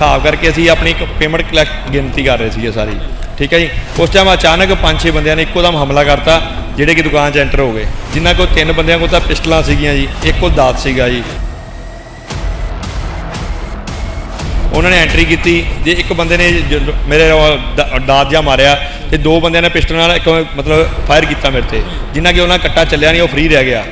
ਹਿਸਾਬ ਕਰਕੇ ਅਸੀਂ ਆਪਣੀ ਇੱਕ ਪੇਮੈਂਟ ਕਲੈਕਟ ਗਿਣਤੀ ਕਰ ਰਹੇ ਸੀਗੇ ਸਾਰੀ। ਠੀਕ ਹੈ ਜੀ? ਉਸ ਟਾਈਮ ਅਚਾਨਕ ਪੰਜ ਛੇ ਬੰਦਿਆਂ ਨੇ ਇੱਕੋ ਦਮ ਹਮਲਾ ਕਰਤਾ, ਜਿਹੜੇ ਕਿ ਦੁਕਾਨ 'ਚ ਐਂਟਰ ਹੋ ਗਏ। ਜਿਨ੍ਹਾਂ ਕੋਲ ਤਿੰਨ ਬੰਦਿਆਂ ਕੋਲ ਤਾਂ ਪਿਸਟਲਾਂ ਸੀਗੀਆਂ ਜੀ, ਇੱਕ ਕੋਲ ਦਾਤ ਸੀਗਾ ਜੀ। ਉਹਨਾਂ ਨੇ ਐਂਟਰੀ ਕੀਤੀ, ਜੇ ਇੱਕ ਬੰਦੇ ਨੇ ਜ- ਮੇਰੇ ਦਾਤ ਜਾਂ ਮਾਰਿਆ, ਤੇ ਦੋ ਬੰਦਿਆਂ ਨੇ ਪਿਸਟਲ ਨਾਲ ਇੱਕ ਮਤਲਬ ਫਾਇਰ ਕੀਤਾ ਮੇਰੇ ਤੇ। ਜਿੰਨਾ ਕਿ ਉਹਨਾਂ ਕੱਟਾ ਚੱਲਿਆ ਨਹੀਂ, ਉਹ ਫ੍ਰੀ ਰਹਿ ਗਿਆ।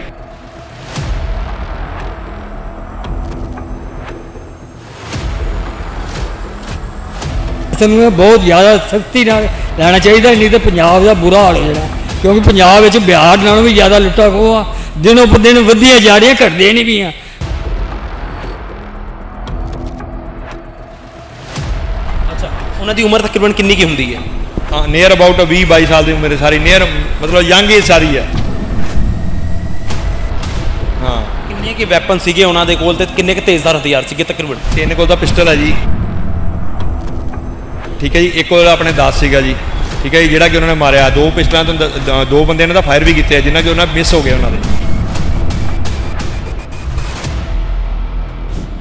ਸਾਨੂੰ ਇਹ ਬਹੁਤ ਜ਼ਿਆਦਾ ਸਖਤੀ ਨਾਲ ਲੈਣਾ ਚਾਹੀਦਾ ਨਹੀਂ ਤੇ ਪੰਜਾਬ ਦਾ ਬੁਰਾ ਹਾਲ ਹੋ ਜਾਣਾ। ਕਿਉਂਕਿ ਪੰਜਾਬ ਵਿੱਚ ਬਿਹਾਰ ਨਾਲੋਂ ਵੀ ਜ਼ਿਆਦਾ ਲੁੱਟਾਂ ਖੋਹ ਆ। ਦਿਨੋਂ ਪ ਦਿਨ ਵਧੀਆਂ ਜਾ ਰਹੀਆਂ ਘਟਦੀਆਂ ਨਹੀਂ ਪਈਆਂ। ਅੱਛਾ ਉਹਨਾਂ ਦੀ ਉਮਰ ਤਕਰੀਬਨ ਕਿੰਨੀ ਕੀ ਹੁੰਦੀ ਹੈ? ਹਾਂ ਨੀਅਰ ਅਬਾਊਟ 20 22 ਸਾਲ ਦੀ ਉਮਰ ਹੈ ਸਾਰੀ। ਨੀਅਰ ਮਤਲਬ ਯੰਗ ਏਜ ਸਾਰੀ ਹੈ। ਹਾਂ। ਕਿੰਨੇ ਕੀ ਵੈਪਨ ਸੀਗੇ ਉਹਨਾਂ ਦੇ ਕੋਲ ਤੇ ਕਿੰਨੇ ਕੁ ਤੇਜ਼ਧਾਰ ਹਥਿਆਰ ਸੀਗੇ ਤਕਰੀਬਨ? ਤਿੰਨ ਕੋਲ ਤਾਂ ਪਿਸਟਲ ਹੈ ਜੀ। ਠੀਕ ਹੈ ਜੀ, ਇੱਕ ਕੋਲ ਆਪਣੇ 10 ਸੀਗਾ ਜੀ, ਠੀਕ ਹੈ ਜੀ, ਜਿਹੜਾ ਕਿ ਉਹਨਾਂ ਨੇ ਮਾਰਿਆ। ਦੋ ਪਿਸਟਲਾਂ ਤੋਂ ਦ- ਦੋ ਬੰਦਿਆਂ ਨੇ ਤਾਂ ਫਾਇਰ ਵੀ ਕੀਤੇ ਆ ਜਿਨ੍ਹਾਂ ਕਿ ਉਹਨਾਂ ਮਿਸ ਹੋ ਗਏ ਉਹਨਾਂ ਦੇ।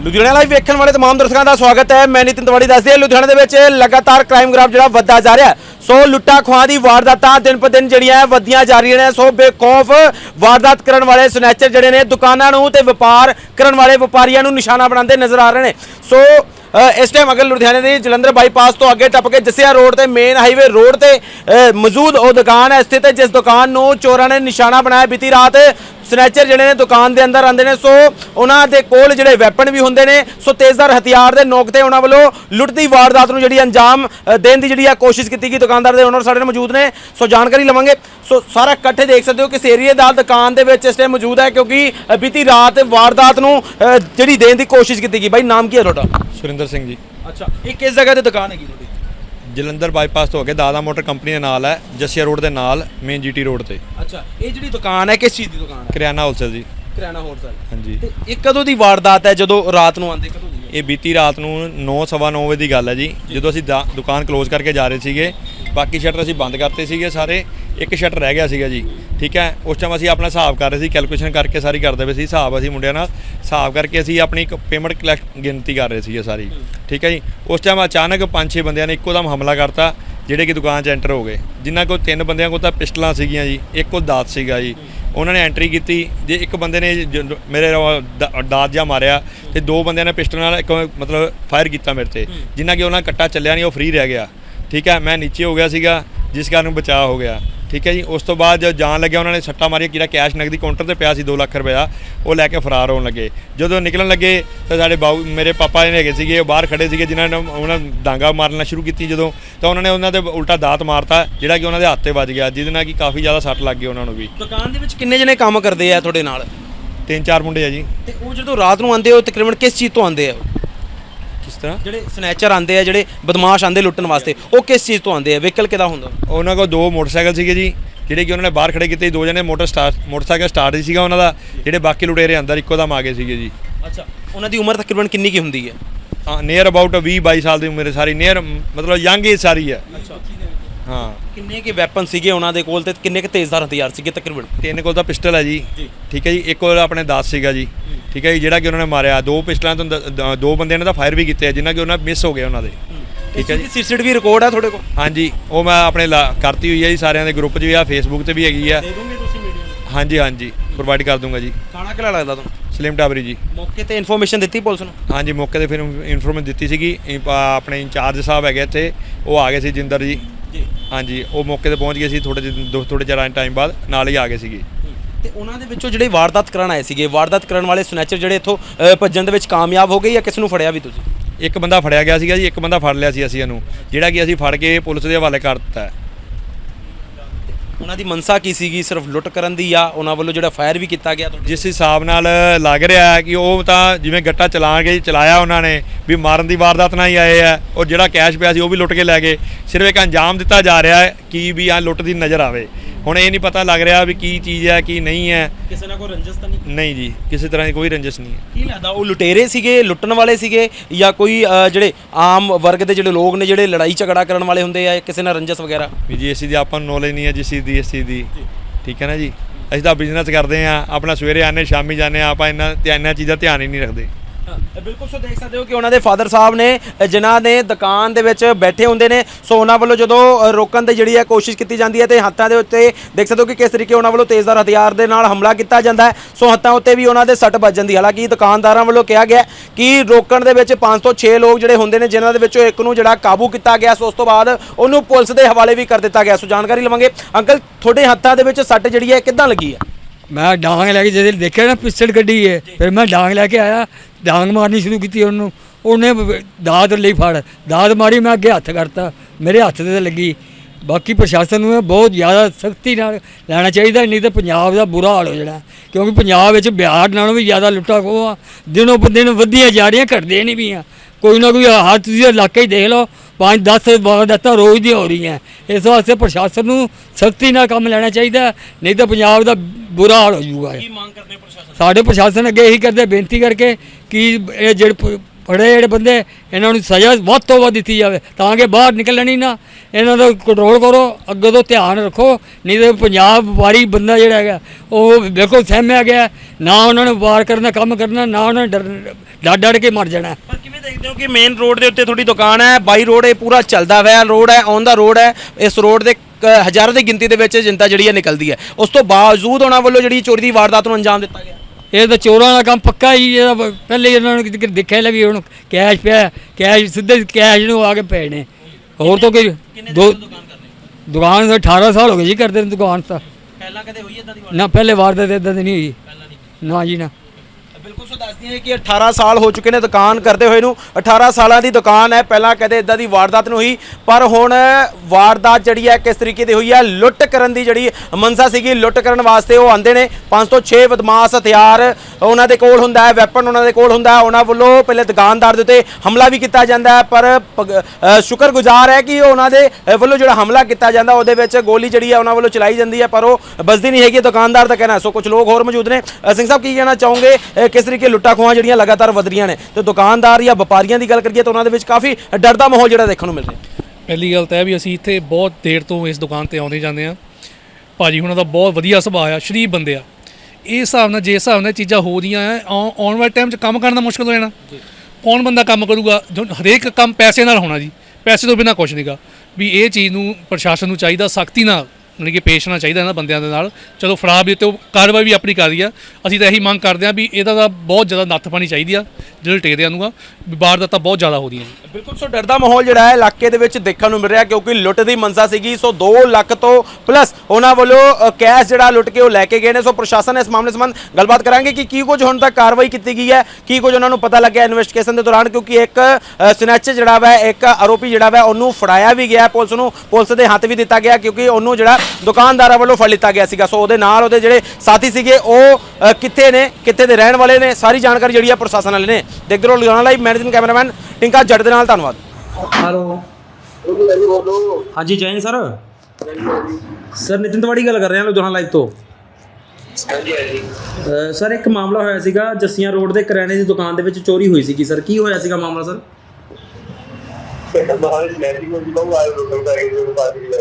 ਲੁਧਿਆਣਾ ਲਾਈਵ ਵੇਖਣ ਵਾਲੇ ਤਮਾਮ ਦਰਸ਼ਕਾਂ ਦਾ ਸਵਾਗਤ ਹੈ। ਮੈਂ ਨਿਤਿਨ ਤਵਾੜੀ ਦੱਸਦੇ ਹਾਂ, ਲੁਧਿਆਣਾ ਦੇ ਵਿੱਚ ਲਗਾਤਾਰ ਕ੍ਰਾਈਮ ਗ੍ਰਾਫ ਜਿਹੜਾ ਵੱਧਦਾ ਜਾ ਰਿਹਾ ਹੈ। ਸੋ ਲੁੱਟਾ ਖੋਹਾਂ ਦੀ ਵਾਰਦਾਤਾਂ ਦਿਨ ਪਰ ਦਿਨ ਜਿਹੜੀਆਂ ਹੈ, ਵੱਧਦੀਆਂ ਜਾ ਰਹੀਆਂ ਨੇ। ਸੋ ਬੇਖੌਫ ਵਾਰਦਾਤ ਕਰਨ ਵਾਲੇ ਸਨੈਚਰ ਜਿਹੜੇ ਨੇ, ਦੁਕਾਨਾਂ ਨੂੰ ਤੇ ਵਪਾਰ ਕਰਨ ਵਾਲੇ ਵਪਾਰੀਆਂ ਨੂੰ ਨਿਸ਼ਾਨਾ ਬਣਾਉਂਦੇ ਨਜ਼ਰ ਆ ਰਹੇ ਨੇ। ਸੋ ਇਸ ਟਾਈਮ ਅਗਰ ਲੁਧਿਆਣੇ ਦੀ ਜਲੰਧਰ ਬਾਈਪਾਸ ਤੋਂ ਅੱਗੇ ਟੱਪ ਕੇ ਜੱਸਿਆ ਰੋਡ ਤੇ ਮੇਨ ਹਾਈਵੇ ਰੋਡ ਤੇ ਅ, ਮੌਜੂਦ ਉਹ ਦੁਕਾਨ ਹੈ ਸਥਿਤ ਹੈ ਜਿਸ ਦੁਕਾਨ ਨੂੰ ਚੋਰਾਂ ਨੇ ਨਿਸ਼ਾਨਾ ਬਣਾਇਆ ਬੀਤੀ ਰਾਤ। ਸਨੈਚਰ ਜਿਹੜੇ ਨੇ ਦੁਕਾਨ ਦੇ ਅੰਦਰ ਆਉਂਦੇ ਨੇ ਸੋ ਉਹਨਾਂ ਦੇ ਕੋਲ ਜਿਹੜੇ ਵੈਪਨ ਵੀ ਹੁੰਦੇ ਨੇ ਸੋ ਤੇਜ਼ਧਾਰ ਹਥਿਆਰ ਦੇ ਨੋਕ ਤੇ ਉਹਨਾਂ ਵੱਲੋਂ ਲੁੱਟ ਦੀ ਵਾਰਦਾਤ ਨੂੰ ਜਿਹੜੀ ਅੰਜਾਮ ਦੇਣ ਦੀ ਜਿਹੜੀ ਆ ਕੋਸ਼ਿਸ਼ ਕੀਤੀ ਗਈ ਦੁਕਾਨਦਾਰ ਦੇ ਓਨਰ ਸਾਡੇ ਨਾਲ ਮੌਜੂਦ ਨੇ ਸੋ ਜਾਣਕਾਰੀ ਲਵਾਂਗੇ। ਸੋ ਸਾਰਾ ਇਕੱਠੇ ਦੇਖ ਸਕਦੇ ਹੋ ਕਿ ਏਰੀਏ ਦਾ ਦੁਕਾਨ ਦੇ ਵਿੱਚ ਇਸ ਟਾਈਮ ਮੌਜੂਦ ਹੈ ਕਿਉਂਕਿ ਬੀਤੀ ਰਾਤ ਵਾਰਦਾਤ ਨੂੰ ਜਿਹੜੀ ਦੇਣ ਦੀ ਕੋਸ਼ਿਸ਼ ਕੀਤੀ ਗਈ। ਬਾਈ ਨਾਮ ਕੀ ਹੈ ਤੁਹਾਡਾ? ਸੁਰਿੰਦਰ ਸਿੰਘ ਜੀ। ਅੱਛਾ ਇਹ ਕਿਸ ਜਗ੍ਹਾ ਤੇ ਦੁਕਾਨ ਹੈਗੀ ਤੁਹਾਡੀ? ਜਲੰਧਰ ਬਾਈਪਾਸ ਤੋਂ ਕੇ ਦਾਦਾ ਮੋਟਰ ਕੰਪਨੀ ਦੇ ਨਾਲ ਹੈ ਜਸੀਆ ਰੋਡ ਦੇ ਨਾਲ ਮੇਨ ਜੀਟੀ ਰੋਡ ਤੇ। ਅੱਛਾ ਇਹ ਜਿਹੜੀ ਦੁਕਾਨ ਹੈ ਕਿਸ ਚੀਜ਼ ਦੀ ਦੁਕਾਨ ਹੈ? ਕਰਿਆਨਾ ਹੋਲਸੇਲ ਜੀ ਕਰਿਆਨਾ ਹੋਲਸੇਲ। ਹਾਂਜੀ। ਤੇ ਇਹ ਕਦੋਂ ਦੀ ਵਾਰਦਾਤ ਹੈ ਜਦੋਂ ਰਾਤ ਨੂੰ ਆਉਂਦੇ ਕਦੋਂ ਦੀ ਹੈ? ਇਹ ਬੀਤੀ ਰਾਤ ਨੂੰ 9:30 ਵਜੇ ਦੀ ਗੱਲ ਹੈ ਜੀ। ਜਦੋਂ ਅਸੀਂ ਦਾ- ਦੁਕਾਨ ਕਲੋਜ਼ ਕਰਕੇ ਜਾ ਰਹੇ ਸੀਗੇ ਬਾਕੀ ਸ਼ਟਰ ਅਸੀਂ ਬੰਦ ਕਰਤੇ ਸੀਗੇ ਸਾਰੇ। ਇੱਕ ਸ਼ਟਰ ਰਹਿ ਗਿਆ ਸੀਗਾ ਜੀ, ਠੀਕ ਹੈ? ਉਸ ਟਾਈਮ ਅਸੀਂ ਆਪਣਾ ਹਿਸਾਬ ਕਰ ਰਹੇ ਸੀ ਕੈਲਕੂਲੇਸ਼ਨ ਕਰਕੇ ਸਾਰੀ ਕਰਦੇ ਪਏ ਸੀ, ਹਿਸਾਬ ਅਸੀਂ ਮੁੰਡਿਆਂ ਨਾਲ, ਹਿਸਾਬ ਕਰਕੇ ਅਸੀਂ ਆਪਣੀ ਪੇਮੈਂਟ ਕਲੈਕਟ ਗਿਣਤੀ ਕਰ ਰਹੇ ਸੀਗੇ ਸਾਰੀ, ਠੀਕ ਹੈ ਜੀ? ਉਸ ਟਾਈਮ ਅਚਾਨਕ ਪੰਜ ਛੇ ਬੰਦਿਆਂ ਨੇ ਇੱਕੋ ਦਮ ਹਮਲਾ ਕਰਤਾ, ਜਿਹੜੇ ਕਿ ਦੁਕਾਨ 'ਚ ਐਂਟਰ ਹੋ ਗਏ। ਜਿਨ੍ਹਾਂ ਕੋਲ ਤਿੰਨ ਬੰਦਿਆਂ ਕੋਲ ਤਾਂ ਪਿਸਟਲਾਂ ਸੀਗੀਆਂ ਜੀ, ਇੱਕ ਕੋਲ ਦਾਤ ਸੀਗਾ ਜੀ। ਉਹਨਾਂ ਨੇ ਐਂਟਰੀ ਕੀਤੀ, ਜੇ ਇੱਕ ਬੰਦੇ ਨੇ ਜ- ਮੇਰੇ ਦਾਤ ਜਾਂ ਮਾਰਿਆ, ਤੇ ਦੋ ਬੰਦਿਆਂ ਨੇ ਪਿਸਟਲ ਨਾਲ ਇੱਕ ਮਤਲਬ ਫਾਇਰ ਕੀਤਾ ਮੇਰੇ ਤੇ। ਜਿੰਨਾ ਕਿ ਉਹਨਾਂ ਕੱਟਾ ਚੱਲਿਆ ਨਹੀਂ, ਉਹ ਫ੍ਰੀ ਰਹਿ ਗਿਆ, ਠੀਕ ਹੈ? ਮੈਂ ਨੀਚੇ ਹੋ ਗਿਆ ਸੀਗਾ, ਜਿਸ ਕਾਰਨ ਬਚਾਅ ਹੋ ਗਿਆ। ਠੀਕ ਹੈ ਜੀ ਉਸ ਤੋਂ ਬਾਅਦ ਜਦ ਜਾਣ ਲੱਗਿਆ ਉਹਨਾਂ ਨੇ ਸੱਟਾ ਮਾਰੀ ਜਿਹੜਾ ਕੈਸ਼ ਨਗਦੀ ਕਾਊਂਟਰ ਤੇ ਪਿਆ ਸੀ 2 ਲੱਖ ਰੁਪਇਆ ਉਹ ਲੈ ਕੇ ਫਰਾਰ ਹੋਣ ਲੱਗੇ। ਜਦੋਂ ਨਿਕਲਣ ਲੱਗੇ ਤਾਂ ਸਾਡੇ ਬਾਊ ਮੇਰੇ ਪਾਪਾ ਨੇ ਹੈਗੇ ਸੀਗੇ ਉਹ ਬਾਹਰ ਖੜੇ ਸੀਗੇ ਜਿਨ੍ਹਾਂ ਨੇ ਉਹਨਾਂ ਡਾਂਗਾ ਮਾਰਨਾ ਸ਼ੁਰੂ ਕੀਤੀ ਜਦੋਂ ਤਾਂ ਉਹਨਾਂ ਨੇ ਉਹਨਾਂ ਦੇ ਉਲਟਾ ਦਾਤ ਮਾਰਤਾ ਜਿਹੜਾ ਕਿ ਉਹਨਾਂ ਦੇ ਹੱਥ ਤੇ ਵੱਜ ਗਿਆ ਜਿਹਦੇ ਨਾਲ ਕਿ ਕਾਫੀ ਜ਼ਿਆਦਾ ਸੱਟ ਲੱਗ ਗਈ ਉਹਨਾਂ ਨੂੰ ਵੀ। ਦੁਕਾਨ ਦੇ ਵਿੱਚ ਕਿੰਨੇ ਜਣੇ ਕੰਮ ਕਰਦੇ ਆ ਤੁਹਾਡੇ ਨਾਲ? ਤਿੰਨ ਚਾਰ ਮੁੰਡੇ ਆ ਜੀ। ਤੇ ਉਹ ਜਦੋਂ ਰਾਤ ਨੂੰ ਆਉਂਦੇ ਹੋ ਤਕਰੀਬਨ ਕਿਸ ਚੀਜ਼ ਤੋਂ ਆਉਂਦੇ ਆ ਕਿਸ ਤਰ੍ਹਾਂ? ਜਿਹੜੇ ਸਨੈਚਰ ਆਉਂਦੇ ਆ ਜਿਹੜੇ ਬਦਮਾਸ਼ ਆਉਂਦੇ ਲੁੱਟਣ ਵਾਸਤੇ ਉਹ ਕਿਸ ਚੀਜ਼ ਤੋਂ ਆਉਂਦੇ ਆ? ਵਹੀਕਲ ਕਿਹਦਾ ਹੁੰਦਾ? ਉਹਨਾਂ ਕੋਲ ਦੋ ਮੋਟਰਸਾਈਕਲ ਸੀਗੇ ਜੀ ਜਿਹੜੇ ਕਿ ਉਹਨਾਂ ਨੇ ਬਾਹਰ ਖੜੇ ਕੀਤੇ ਦੋ ਜਣੇ ਮੋਟਰ ਸਟਾਰਟ ਮੋਟਰਸਾਈਕਲ ਸਟਾਰਟ ਹੀ ਸੀਗਾ ਉਹਨਾਂ ਦਾ ਜਿਹੜੇ ਬਾਕੀ ਲੁਟੇਰੇ ਅੰਦਰ ਇੱਕੋ ਦਮ ਆ ਗਏ ਸੀਗੇ ਜੀ। ਅੱਛਾ ਉਹਨਾਂ ਦੀ ਉਮਰ ਤਕਰੀਬਨ ਕਿੰਨੀ ਕੀ ਹੁੰਦੀ ਹੈ? ਹਾਂ ਨੀਅਰ ਅਬਾਊਟ 20 22 ਸਾਲ ਦੀ ਉਮਰ ਹੈ ਸਾਰੀ ਨੀਅਰ ਮਤਲਬ ਯੰਗ ਏਜ ਸਾਰੀ ਹੈ। ਅੱਛਾ। ਹਾਂ। ਕਿੰਨੇ ਕੀ ਵੈਪਨ ਸੀਗੇ ਉਹਨਾਂ ਦੇ ਕੋਲ ਤੇ ਕਿੰਨੇ ਕੁ ਤੇਜ਼ਧਾਰ ਹਥਿਆਰ ਸੀਗੇ ਤਕਰੀਬਨ? ਤਿੰਨ ਕੋਲ ਤਾਂ ਪਿਸਟਲ ਹੈ ਜੀ। ਠੀਕ ਹੈ ਜੀ ਇੱਕ ਕੋਲ ਆਪਣੇ 10 ਸੀਗਾ ਜੀ। ਠੀਕ ਹੈ ਜੀ ਜਿਹੜਾ ਕਿ ਉਹਨਾਂ ਨੇ ਮਾਰਿਆ। ਦੋ ਪਿਸਟਲਾਂ ਤੋਂ ਦ- ਦ- ਦੋ ਬੰਦਿਆਂ ਨੇ ਤਾਂ ਫਾਇਰ ਵੀ ਕੀਤੇ ਆ ਜਿਨ੍ਹਾਂ ਕਿ ਉਹਨਾਂ ਮਿਸ ਹੋ ਗਏ ਉਹਨਾਂ ਦੇ। ਠੀਕ ਹੈ ਜੀ। ਸੀਸੀਟੀਵੀ ਰਿਕਾਰਡ ਆ ਤੁਹਾਡੇ ਕੋਲ? ਹਾਂਜੀ ਉਹ ਮੈਂ ਆਪਣੇ ਲਾ- ਕਰਤੀ ਹੋਈ ਹੈ ਜੀ ਸਾਰਿਆਂ ਦੇ ਗਰੁੱਪ 'ਚ ਵੀ ਆ ਫੇਸਬੁੱਕ ਤੇ ਵੀ ਹੈਗੀ ਆ। ਦੇ ਦੋਗੇ ਤੁਸੀਂ ਮੀਡੀਆ ਨੂੰ ਹਾਂਜੀ ਹਾਂਜੀ ਪ੍ਰੋਵਾਈਡ ਕਰ ਦੂੰਗਾ ਜੀ। ਖਾਣਾ ਕਿਹੜਾ ਲੱਗਦਾ ਤੁਹਾਨੂੰ? ਸਲਿਮ ਟਾਬਰੀ ਜੀ। ਮੌਕੇ ਤੇ ਇਨਫੋਰਮੇਸ਼ਨ ਦਿੱਤੀ ਪੁਲਿਸ ਨੂੰ? ਹਾਂਜੀ ਮੌਕੇ ਤੇ ਫਿਰ ਇਨਫੋਰਮੇਸ਼ਨ ਦਿੱਤੀ ਸੀਗੀ। ਇ- ਆ, ਆਪਣੇ ਇੰਚਾਰਜ ਸਾਹਿਬ ਹੈਗੇ ਇੱਥੇ ਉਹ ਆ ਗਏ ਸੀ ਜਿੰਦਰ ਜੀ। ਜੀ। ਹਾਂਜੀ ਉਹ ਮੌਕੇ ਤੇ ਪਹੁੰਚ ਗਏ ਸੀ ਥੋੜੇ ਥੋੜੇ ਜਿਹਾ ਟਾਈਮ ਬਾਅਦ ਨਾਲ ਹੀ ਆ ਗਏ ਸੀਗੇ। ਤੇ ਉਹਨਾਂ ਦੇ ਵਿੱਚੋਂ ਜਿਹੜੇ ਵਾਰਦਾਤ ਕਰਨ ਆਏ ਸੀਗੇ ਵਾਰਦਾਤ ਕਰਨ ਵਾਲੇ ਸਨੈਚਰ ਜਿਹੜੇ ਇੱਥੋਂ ਅ, ਭੱਜਣ ਦੇ ਵਿੱਚ ਕਾਮਯਾਬ ਹੋ ਗਏ ਜਾਂ ਕਿਸ ਨੂੰ ਫੜਿਆ ਵੀ ਤੁਸੀਂ? ਇੱਕ ਬੰਦਾ ਫੜਿਆ ਗਿਆ ਸੀਗਾ ਜੀ ਇੱਕ ਬੰਦਾ ਫੜ ਲਿਆ ਸੀ ਅਸੀਂ ਇਹਨੂੰ। ਜਿਹੜਾ ਕਿ ਅਸੀਂ ਫੜ ਕੇ ਪੁਲਿਸ ਦੇ ਹਵਾਲੇ ਕਰ ਦਿੱਤਾ ਹੈ। ਉਹਨਾਂ ਦੀ ਮਨਸਾ ਕੀ ਸੀਗੀ? ਸਿਰਫ ਲੁੱਟ ਕਰਨ ਦੀ ਆ ਉਹਨਾਂ ਵੱਲੋਂ ਜਿਹੜਾ ਫਾਇਰ ਵੀ ਕੀਤਾ ਗਿਆ? ਜਿਸ ਹਿਸਾਬ ਨਾਲ ਲੱਗ ਰਿਹਾ ਹੈ ਕਿ ਉਹ ਤਾਂ ਜਿਵੇਂ ਗੱਟਾ ਚਲਾ ਕੇ ਚਲਾਇਆ ਉਹਨਾਂ ਨੇ, ਵੀ ਮਾਰਨ ਦੀ ਵਾਰਦਾਤ ਨਾਲ ਹੀ ਆਏ ਆ। ਔਰ ਜਿਹੜਾ ਕੈਸ਼ ਪਿਆ ਸੀ, ਉਹ ਵੀ ਲੁੱਟ ਕੇ ਲੈ ਗਏ। ਸਿਰਫ ਇੱਕ ਅੰਜਾਮ ਦਿੱਤਾ ਜਾ ਰਿਹਾ ਹੈ ਕਿ ਵੀ ਆ ਲੁੱਟ ਦੀ ਨਜ਼ਰ ਆਵੇ। ਹੁਣ ਇਹ ਨਹੀਂ ਪਤਾ ਲੱਗ ਰਿਹਾ ਵੀ ਕੀ ਚੀਜ਼ ਹੈ ਕੀ ਨਹੀਂ ਹੈ। ਕਿਸੇ ਨਾਲ ਕੋਈ ਰੰਜਿਸ਼ ਤਾਂ ਨਹੀਂ? ਨਹੀਂ ਜੀ ਕਿਸੇ ਤਰ੍ਹਾਂ ਦੀ ਕੋਈ ਰੰਜਿਸ਼ ਨਹੀਂ ਹੈ। ਕੀ ਲੱਗਦਾ ਉਹ ਲੁਟੇਰੇ ਸੀਗੇ ਲੁੱਟਣ ਵਾਲੇ ਸੀਗੇ ਜਾਂ ਕੋਈ ਅ, ਜਿਹੜੇ ਆਮ ਵਰਗ ਦੇ ਜਿਹੜੇ ਲੋਕ ਨੇ ਜਿਹੜੇ ਲੜਾਈ ਝਗੜਾ ਕਰਨ ਵਾਲੇ ਹੁੰਦੇ ਆ ਕਿਸੇ ਨਾਲ ਰੰਜਿਸ਼ ਵਗੈਰਾ? ਵੀ ਜੀ ਇਸ ਦੀ ਆਪਾਂ ਨੂੰ ਨੌਲੇਜ ਨਹੀਂ ਹੈ ਜਿਸ ਚੀਜ਼ ਦੀ ਇਸ ਚੀਜ਼ ਦੀ ਠੀਕ ਹੈ ਨਾ ਜੀ? ਅਸੀਂ ਤਾਂ ਬਿਜ਼ਨਸ ਕਰਦੇ ਆ ਆਪਣਾ ਸਵੇਰੇ ਆਨੇ ਸ਼ਾਮੀ ਜਾਂਦੇ ਆ ਆਪਾਂ ਇੰਨਾ ਤੇ ਇੰਨਾ ਚੀਜ਼ਾਂ ਧਿਆਨ ਹੀ ਨਹੀਂ ਰੱਖਦੇ। ਬਿਲਕੁਲ ਸੋ ਦੇਖ ਸਕਦੇ ਹੋ ਕਿ ਉਹਨਾਂ ਦੇ ਫਾਦਰ ਸਾਹਿਬ ਨੇ ਜਿਨ੍ਹਾਂ ਨੇ ਦੁਕਾਨ ਦੇ ਵਿੱਚ ਬੈਠੇ ਹੁੰਦੇ ਨੇ ਸੋ ਉਹਨਾਂ ਵੱਲੋਂ ਜਦੋਂ ਰੋਕਣ ਦੀ ਜਿਹੜੀ ਹੈ ਕੋਸ਼ਿਸ਼ ਕੀਤੀ ਜਾਂਦੀ ਹੈ ਤੇ ਹੱਥਾਂ ਦੇ ਉੱਤੇ ਦੇਖ ਸਕਦੇ ਹੋ ਕਿ ਕਿਸ ਤਰੀਕੇ ਉਹਨਾਂ ਵੱਲੋਂ ਤੇਜ਼ਧਾਰ ਹਥਿਆਰ ਦੇ ਨਾਲ ਹਮਲਾ ਕੀਤਾ ਜਾਂਦਾ ਹੈ ਸੋ ਹੱਥਾਂ ਉੱਤੇ ਵੀ ਉਹਨਾਂ ਦੇ ਸੱਟ ਵੱਜ ਜਾਂਦੀ। ਹਾਲਾਂਕਿ ਦੁਕਾਨਦਾਰਾਂ ਵੱਲੋਂ ਕਿਹਾ ਗਿਆ ਕਿ ਰੋਕਣ ਦੇ ਵਿੱਚ 5 ਤੋਂ 6 ਲੋਕ ਜਿਹੜੇ ਹੁੰਦੇ ਨੇ ਜਿਨ੍ਹਾਂ ਦੇ ਵਿੱਚੋਂ ਇੱਕ ਨੂੰ ਜਿਹੜਾ ਕਾਬੂ ਕੀਤਾ ਗਿਆ ਸੋ ਉਸ ਤੋਂ ਬਾਅਦ ਉਹਨੂੰ ਪੁਲਿਸ ਦੇ ਹਵਾਲੇ ਵੀ ਕਰ ਦਿੱਤਾ ਗਿਆ। ਸੋ ਜਾਣਕਾਰੀ ਲਵਾਂਗੇ। ਅੰਕਲ ਤੁਹਾਡੇ ਹੱਥਾਂ ਦੇ ਵਿੱਚ ਸੱਟ ਜਿਹੜੀ ਹੈ ਕਿੱਦਾਂ ਲੱਗੀ ਹੈ? ਮੈਂ ਡਾਂਗ ਲੈ ਕੇ ਜਦੋਂ ਦੇਖਿਆ ਨਾ ਪਿਸਟਲ ਗੱਡੀ ਹੈ। ਫਿਰ ਮੈਂ ਡਾਂਗ ਲੈ ਕੇ ਆਇਆ। ਡਾਂਗ ਮਾਰਨੀ ਸ਼ੁਰੂ ਕੀਤੀ ਉਹਨੂੰ। ਉਹਨੇ ਵ- ਦਾਤ ਲਈ ਫੜ। ਦਾਤ ਮਾਰੀ, ਮੈਂ ਅੱਗੇ ਹੱਥ ਕਰਤਾ। ਮੇਰੇ ਹੱਥ ਤੇ ਲੱਗੀ। ਬਾਕੀ ਪ੍ਰਸ਼ਾਸਨ ਨੂੰ ਇਹ ਬਹੁਤ ਜ਼ਿਆਦਾ ਸਖਤੀ ਨਾਲ ਲੈਣਾ ਚਾਹੀਦਾ, ਨਹੀਂ ਤਾਂ ਪੰਜਾਬ ਦਾ ਬੁਰਾ ਹਾਲ ਹੋ ਜਾਣਾ। ਕਿਉਂਕਿ ਪੰਜਾਬ ਵਿੱਚ ਬਿਹਾਰ ਨਾਲੋਂ ਵੀ ਜ਼ਿਆਦਾ ਲੁੱਟਾ ਖੋਹਾਂ ਦਿਨੋਂ ਪ ਦਿਨ ਵਧੀਆਂ ਜਾ ਰਹੀਆਂ ਘਟਦੇ ਨਹੀਂ ਪਈਆਂ। ਕੋਈ ਨਾ ਕੋਈ ਹਰ ਤੁਸੀਂ ਇਲਾਕੇ ਹੀ ਦੇਖ ਲਓ। ਪੰਜ 10 ਵਾਰਦਾਤਾਂ ਰੋਜ਼ ਦੀਆਂ ਹੋ ਰਹੀਆਂ। ਇਸ ਵਾਸਤੇ ਪ੍ਰਸ਼ਾਸਨ ਨੂੰ ਸਖਤੀ ਨਾਲ ਕੰਮ ਲੈਣਾ ਚਾਹੀਦਾ ਨਹੀਂ ਤਾਂ ਪੰਜਾਬ ਦਾ ਬੁਰਾ ਹਾਲ ਹੋ ਜਾਊਗਾ। ਇਹ। ਮੰਗ ਕਰਦੇ ਪ੍ਰਸ਼ਾਸਨ? ਸਾਡੇ ਪ੍ਰਸ਼ਾਸਨ ਅੱਗੇ ਇਹੀ ਕਰਦੇ ਬੇਨਤੀ ਕਰਕੇ ਕਿ ਇਹ ਜਿਹੜੇ ਫੜੇ ਜਿਹੜੇ ਬੰਦੇ ਇਹਨਾਂ ਨੂੰ ਸਜ਼ਾ ਵੱਧ ਤੋਂ ਵੱਧ ਦਿੱਤੀ ਜਾਵੇ ਤਾਂ ਕਿ ਬਾਹਰ ਨਿਕਲਣ ਹੀ ਨਾ। ਇਹਨਾਂ ਦਾ ਕੰਟਰੋਲ ਕਰੋ ਅੱਗੇ ਤੋਂ ਧਿਆਨ ਰੱਖੋ ਨਹੀਂ ਤੇ ਪੰਜਾਬ ਵਾਰੀ ਬੰਦਾ ਜਿਹੜਾ ਹੈਗਾ ਉਹ ਬਿਲਕੁਲ ਸਹਿਮਿਆ ਗਿਆ। ਨਾ ਉਹਨਾਂ ਨੇ ਵਾਰ ਕਰਨਾ ਕੰਮ ਕਰਨਾ ਨਾ ਉਹਨਾਂ ਨੇ ਡਰ ਡਰ ਕੇ ਮਰ ਜਾਣਾ। ਦੇਖਦੇ ਹੋ ਕਿ ਮੇਨ ਰੋਡ ਦੇ ਉੱਤੇ ਤੁਹਾਡੀ ਦੁਕਾਨ ਹੈ ਬਾਈ ਰੋਡ ਇਹ ਪੂਰਾ ਚੱਲਦਾ ਹੋਇਆ ਰੋਡ ਹੈ ਔਨ ਦਾ ਰੋਡ ਹੈ ਇਸ ਰੋਡ ਦੇ ਕ- ਹਜ਼ਾਰਾਂ ਦੀ ਗਿਣਤੀ ਦੇ ਵਿੱਚ ਜਨਤਾ ਜਿਹੜੀ ਹੈ ਨਿਕਲਦੀ ਹੈ। ਉਸ ਤੋਂ ਬਾਵਜੂਦ ਉਹਨਾਂ ਵੱਲੋਂ ਜਿਹੜੀ ਚੋਰੀ ਦੀ ਵਾਰਦਾਤ ਨੂੰ ਅੰਜਾਮ ਦਿੱਤਾ ਗਿਆ। ਇਹ ਤਾਂ ਚੋਰਾਂ ਦਾ ਕੰਮ ਪੱਕਾ ਹੀ ਇਹਦਾ ਬ- ਪਹਿਲੇ ਹੀ ਇਹਨਾਂ ਨੂੰ ਕਿਤੇ ਦੇਖਿਆ ਲੱਗੀ ਹੁਣ ਕੈਸ਼ ਪਿਆ ਕੈਸ਼ ਸਿੱਧੇ ਕੈਸ਼ ਨੂੰ ਆ ਕੇ ਪਏ ਨੇ। ਹੋਰ ਤਾਂ ਕੋਈ ਦੋ ਦੁਕਾਨ ਤਾਂ 18 ਸਾਲ ਹੋ ਗਏ ਜੀ ਕਰਦੇ ਨੇ ਦੁਕਾਨ ਤਾਂ। ਪਹਿਲਾਂ ਕਦੇ ਹੋਈ ਇਦਾਂ ਦੀ ਨਾ ਪਹਿਲੇ ਵਾਰ ਤਾਂ ਇਦਾਂ ਦੀ ਨਹੀਂ ਹੋਈ। ਨਾ ਜੀ ਨਾ। ਬਿਲਕੁਲ ਸੋ ਦੱਸਦੀ ਹੈ ਕਿ 18 ਸਾਲ ਹੋ ਚੁੱਕੇ ਨੇ ਦੁਕਾਨ ਕਰਦੇ ਹੋਏ ਨੂੰ। 18 ਸਾਲਾਂ ਦੀ ਦੁਕਾਨ ਹੈ। ਪਹਿਲਾਂ ਕਦੇ ਇਦਾਂ ਦੀ ਵਾਰਦਾਤ ਨਹੀਂ ਹੋਈ, ਪਰ ਹੁਣ ਵਾਰਦਾਤ ਜਿਹੜੀ ਹੈ ਕਿਸ ਤਰੀਕੇ ਦੀ ਹੋਈ ਹੈ? ਲੁੱਟ ਕਰਨ ਦੀ ਜਿਹੜੀ ਮਨਸਾ ਸੀਗੀ, ਲੁੱਟ ਕਰਨ ਵਾਸਤੇ ਉਹ ਆਂਦੇ ਨੇ। 5 ਤੋਂ 6 ਬਦਮਾਸ਼ ਹਥਿਆਰ ਉਹਨਾਂ ਦੇ ਕੋਲ ਹੁੰਦਾ ਹੈ, ਵੈਪਨ ਉਹਨਾਂ ਦੇ ਕੋਲ ਹੁੰਦਾ ਹੈ। ਉਹਨਾਂ ਵੱਲੋਂ ਪਹਿਲੇ ਦੁਕਾਨਦਾਰ ਦੇ ਉੱਤੇ ਹਮਲਾ ਵੀ ਕੀਤਾ ਜਾਂਦਾ ਹੈ, ਪਰ ਸ਼ੁਕਰਗੁਜ਼ਾਰ ਹੈ ਕਿ ਉਹਨਾਂ ਦੇ ਵੱਲੋਂ ਜਿਹੜਾ ਹਮਲਾ ਕੀਤਾ ਜਾਂਦਾ, ਉਹਦੇ ਵਿੱਚ ਗੋਲੀ ਜਿਹੜੀ ਹੈ ਉਹਨਾਂ ਵੱਲੋਂ ਚਲਾਈ ਜਾਂਦੀ ਹੈ, ਪਰ ਉਹ ਬਸਦੀ ਨਹੀਂ ਹੈਗੀ। ਦੁਕਾਨਦਾਰ ਦਾ ਕਹਿਣਾ ਸੋ ਕੁਝ ਲੋਕ ਹੋਰ ਮੌਜੂਦ ਨੇ। ਸਿੰਘ ਸਾਹਿਬ, ਕੀ ਕਹਿਣਾ ਚਾਹੋਗੇ? ਕਿਸ ਤਰੀਕੇ ਲੁੱਟਾਂ ਖੋਹਾਂ ਜਿਹੜੀਆਂ ਲਗਾਤਾਰ ਵਧ ਰਹੀਆਂ ਨੇ। ਤੇ ਦੁਕਾਨਦਾਰ ਜਾਂ ਵਪਾਰੀਆਂ ਦੀ ਗੱਲ ਕਰੀਏ ਤਾਂ ਉਹਨਾਂ ਦੇ ਵਿੱਚ ਕਾਫੀ ਡਰ ਦਾ ਮਾਹੌਲ ਜਿਹੜਾ ਦੇਖਣ ਨੂੰ ਮਿਲ ਰਿਹਾ। ਪਹਿਲੀ ਗੱਲ ਤਾਂ ਇਹ ਵੀ ਅਸੀਂ ਇੱਥੇ ਬਹੁਤ ਦੇਰ ਤੋਂ ਇਸ ਦੁਕਾਨ ਤੇ ਆਉਂਦੇ ਜਾਂਦੇ ਆ ਭਾਜੀ ਹੁਣਾਂ ਦਾ ਬਹੁਤ ਵਧੀਆ ਸੁਭਾਅ ਆ ਸ਼ਰੀਫ ਬੰਦੇ ਆ। ਇਹ ਹਿਸਾਬ ਨਾਲ ਜੇ ਹਿਸਾਬ ਨਾਲ ਚੀਜ਼ਾਂ ਹੋ ਰਹੀਆਂ ਆ ਆਉ- ਆਉਣ ਵਾਲੇ ਟਾਈਮ 'ਚ ਕੰਮ ਕਰਨਾ ਮੁਸ਼ਕਲ ਹੋ ਜਾਣਾ। ਕੌਣ ਬੰਦਾ ਕੰਮ ਕਰੂਗਾ? ਹਰੇਕ ਕੰਮ ਪੈਸੇ ਨਾਲ ਹੋਣਾ ਜੀ। ਪੈਸੇ ਤੋਂ ਬਿਨਾ ਕੁਝ ਨਹੀਂਗਾ ਵੀ ਇਹ ਚੀਜ਼ ਨੂੰ ਪ੍ਰਸ਼ਾਸਨ ਨੂੰ ਚਾਹੀਦਾ ਸਖਤੀ ਨਾਲ। ਯਾਨੀ ਕਿ ਪੇਸ਼ ਹੋਣਾ ਚਾਹੀਦਾ ਇਹਨਾਂ ਬੰਦਿਆਂ ਦੇ ਨਾਲ। ਚਲੋ ਫੜਾ ਵੀ ਤੇ ਉਹ ਕਾਰਵਾਈ ਵੀ ਆਪਣੀ ਕਰ ਰਹੀ ਆ। ਅਸੀਂ ਤਾਂ ਇਹੀ ਮੰਗ ਕਰਦੇ ਆ ਵੀ ਇਹਦਾ ਤਾਂ ਬਹੁਤ ਜ਼ਿਆਦਾ ਨੱਥ ਪਾਣੀ ਚਾਹੀਦੀ ਆ, ਜਿਹੜੇ ਟੇਕਦਿਆਂ ਨੂੰ ਆ। ਵੀ ਵਾਰਦਾਤਾਂ ਬਹੁਤ ਜ਼ਿਆਦਾ ਹੋ ਰਹੀਆਂ ਬਿਲਕੁਲ, ਸੋ ਡਰ ਦਾ ਮਾਹੌਲ ਜਿਹੜਾ ਹੈ, ਇਲਾਕੇ ਦੇ ਵਿੱਚ ਦੇਖਣ ਨੂੰ ਮਿਲ ਰਿਹਾ ਕਿਉਂਕਿ ਲੁੱਟ ਦੀ ਮੰਜ਼ਾ ਸੀਗੀ। ਸੋ 2 ਲੱਖ ਤੋਂ ਪਲੱਸ ਉਹਨਾਂ ਵੱਲੋਂ ਕੈਸ਼ ਜਿਹੜਾ ਲੁੱਟ ਕੇ ਉਹ ਲੈ ਕੇ ਗਏ ਨੇ। ਸੋ ਪ੍ਰਸ਼ਾਸਨ ਇਸ ਮਾਮਲੇ ਸੰਬੰਧ ਗੱਲਬਾਤ ਕਰਾਂਗੇ ਕਿ ਕੀ ਕੁਝ ਹੁਣ ਤੱਕ ਕਾਰਵਾਈ ਕੀਤੀ ਗਈ ਹੈ, ਕੀ ਕੁਝ ਉਹਨਾਂ ਨੂੰ ਪਤਾ ਲੱਗਿਆ ਇਨਵੈਸਟੀਗੇਸ਼ਨ ਦੇ ਦੌਰਾਨ। ਕਿਉਂਕਿ ਇੱਕ ਸਨੈਚ ਜਿਹੜਾ ਵਾ, ਇੱਕ ਆਰੋਪੀ ਜਿਹੜਾ ਵਾ, ਉਹਨੂੰ ਫੜਾਇਆ ਵੀ ਗਿਆ ਪੁਲਿਸ ਨੂੰ। ਪੁਲਿਸ ਦੇ ਹੱਥ ਵੀ ਦਿੱਤਾ ਗਿਆ ਕਿਉਂਕਿ ਉਹਨੂੰ ਜਿਹੜਾ ਦੁਕਾਨਦਾਰਾਂ ਵੱਲੋਂ ਫੜ ਲਿੱਤਾ ਗਿਆ ਸੀਗਾ। ਸੋ ਉਹਦੇ ਨਾਲ ਉਹਦੇ ਜਿਹੜੇ ਸਾਥੀ ਸੀਗੇ ਉਹ ਅ, ਕਿੱਥੇ ਨੇ ਕਿੱਥੇ ਦੇ ਰਹਿਣ ਵਾਲੇ ਨੇ ਸਾਰੀ ਜਾਣਕਾਰੀ ਜਿਹੜੀ ਆ ਪ੍ਰਸ਼ਾਸਨ ਵਾਲੇ ਨੇ। ਦੇਖਦੇ ਰਹੋ Ludhiana live managing cameraman Tinka Jatt ਦੇ ਨਾਲ ਧੰਨਵਾਦ। ਹੈਲੋ। ਹਾਂਜੀ ਜੈਨ ਸਰ। ਸਰ ਨਿਤਿਨ ਤਵਾੜੀ ਗੱਲ ਕਰ ਰਹੇ ਹਾਂ ਲੁਧਿਆਣਾ ਲਾਈਵ ਤੋਂ। ਹਾਂਜੀ ਹਾਂਜੀ। ਅ, ਸਰ ਇੱਕ ਮਾਮਲਾ ਹੋਇਆ ਸੀਗਾ ਜੱਸੀਆਂ ਰੋਡ ਦੇ ਕਰਿਆਨੇ ਦੀ ਦੁਕਾਨ ਦੇ ਵਿੱਚ ਚੋਰੀ ਹੋਈ ਸੀਗੀ। ਸਰ ਕੀ ਹੋਇਆ ਸੀਗਾ ਮਾਮਲਾ ਸਰ? ਬਾਹਰ ਲੈਂਡਿੰਗ ਹੋ ਗਈ ਲੋਕ ਆਏ ਲੁੱਟਣ ਦਾ ਹੈਗੇ ਉਹਨੂੰ ਬਾਅਦ ਵਿੱਚ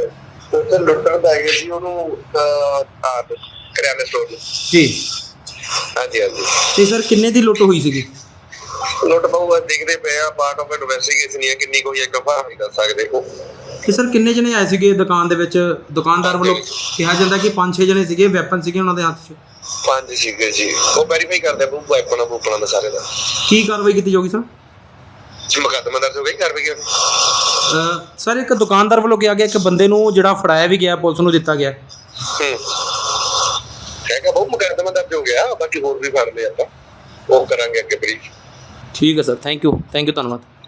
ਸਰ ਲੁੱਟਣ ਦਾ ਹੈਗੇ ਸੀ ਉਹਨੂੰ ਆ ਕਰਿਆਨੇ ਸਟੋਰ ਨੂੰ ਜੀ। ਹਾਂਜੀ ਹਾਂਜੀ। ਤੇ ਸਰ ਕਿੰਨੇ ਦੀ ਲੁੱਟ ਹੋਈ ਸੀਗੀ? ਲੁੱਟ ਪਊਗਾ ਦੇਖਦੇ ਪਏ ਆ ਪਾਰਟ ਆਫ ਇਨਵੈਸਟੀਗੇਸ਼ਨ ਹੀ ਹੈ ਕਿੰਨੀ ਕੋਈ ਇੱਕ ਫਾਰ ਨਹੀਂ ਦੱਸ ਸਕਦੇ ਉਹ। ਤੇ ਸਰ ਕਿੰਨੇ ਜਣੇ ਆਏ ਸੀਗੇ ਦੁਕਾਨ ਦੇ ਵਿੱਚ? ਦੁਕਾਨਦਾਰ ਵੱਲੋਂ ਕਿਹਾ ਜਾਂਦਾ ਕਿ 5-6 ਜਣੇ ਸੀਗੇ ਵੈਪਨ ਸੀਗੇ ਉਹਨਾਂ ਦੇ ਹੱਥ 'ਚ? ਪੰਜ ਸੀਗੇ ਜੀ। ਉਹ ਵੈਰੀਫਾਈ ਕਰਦੇ ਆ ਬੂਪ ਆਪਣਾ ਬੂਪਣਾ ਦਾ ਸਾਰੇ ਦਾ। ਕੀ ਕਾਰਵਾਈ ਕੀਤੀ ਜਾਊਗੀ ਸਰ? ਮੁਕੱਦਮਾ ਦਰਜ ਹੋ ਗਈ ਕਰ ਵੀ ਅ, ਸਰ ਇੱਕ ਦੁਕਾਨਦਾਰ ਵੱਲੋਂ ਕਿਹਾ ਗਿਆ ਇੱਕ ਬੰਦੇ ਨੂੰ ਜਿਹੜਾ ਫੜਾਇਆ ਵੀ ਗਿਆ ਪੁਲਿਸ ਨੂੰ ਦਿੱਤਾ ਗਿਆ। ਹੂੰ। ਹੈਗਾ ਬਹੁਤ ਮੁਕੱਦਮਾ ਦਰਜ ਹੋ ਗਿਆ ਬਾਕੀ ਹੋਰ ਵੀ ਫੜ ਲਏ ਆਪਾਂ। ਉਹ ਕਰਾਂਗੇ ਅੱਗੇ ਬਰੀਫ। ਠੀਕ ਹੈ sir. Thank you thank you ਧੰਨਵਾਦ।